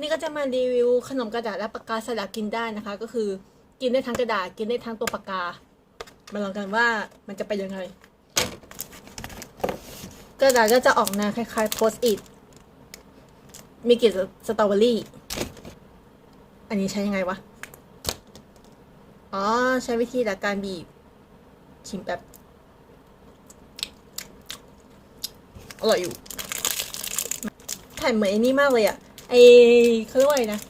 นี่ก็จะมารีวิวขนมกระดาษและปากกาสลักกินได้นะคะ ก็คือกินได้ทั้งกระดาษกินได้ทั้งตัวปากกา มาลองกันว่ามันจะเป็นยังไง กระดาษก็จะออกแนวคล้ายๆโพสต์อิทมีกลิ่นสตรอเบอรี่ อันนี้ใช้ยังไงวะ อ๋อ ใช้วิธีลักการบีบ ชิมแบบอร่อยอยู่แผ่นเหมือนไอ้นี่มากเลยอะ ไอเขาเรียกว่าอะไรนะ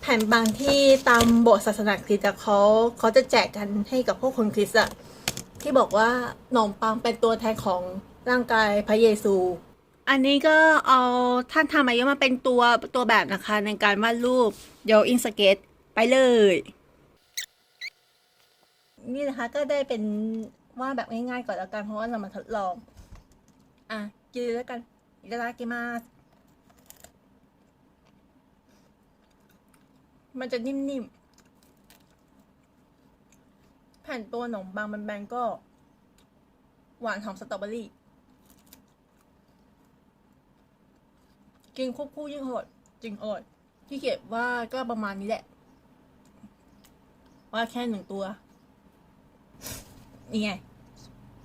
แผ่นบางที่ตามโบสถ์ศาสนาคริสต์อะเขาเขาจะแจกกันให้กับพวกคนคริสต์อะที่บอกว่าขนมปังเป็นตัวแทนของร่างกายพระเยซู อันนี้ก็เอาท่านทำอายุมาเป็นตัวตัวแบบนะคะ ในการวาดรูป เดี๋ยวอินสเกตไปเลย นี่นะคะก็ได้เป็นวาดแบบง่ายๆก่อนแล้วกันเพราะว่าเรามาทดลอง อ่ะกินเลยแล้วกันいただきます มันจะนิ่มๆ แผ่นตัวขนมบางมันแบนๆก็ หวานหอมสตรอเบอรี่ กินควบคู่ยิ่งอร่อยจริงอร่อยที่เขียนว่าก็ประมาณนี้แหละ ว่าแค่หนึ่งตัว นี่ไง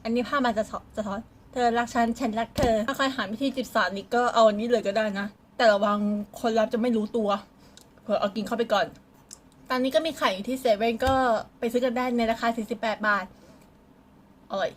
อันนี้ภาพมันจะสะจะท้อน เธอรักฉัน ฉันรักเธอ ถ้าใครหาวิธีจีบสาวนี่ก็เอาอันนี้เลยก็ได้นะ แต่ระวังคนรับจะไม่รู้ตัว เผื่อเอากินเข้าไปก่อน ตอนนี้ก็มีขายอยู่ที่เซเว่นก็ไปซื้อกันได้ในราคา 48 บาท อร่อย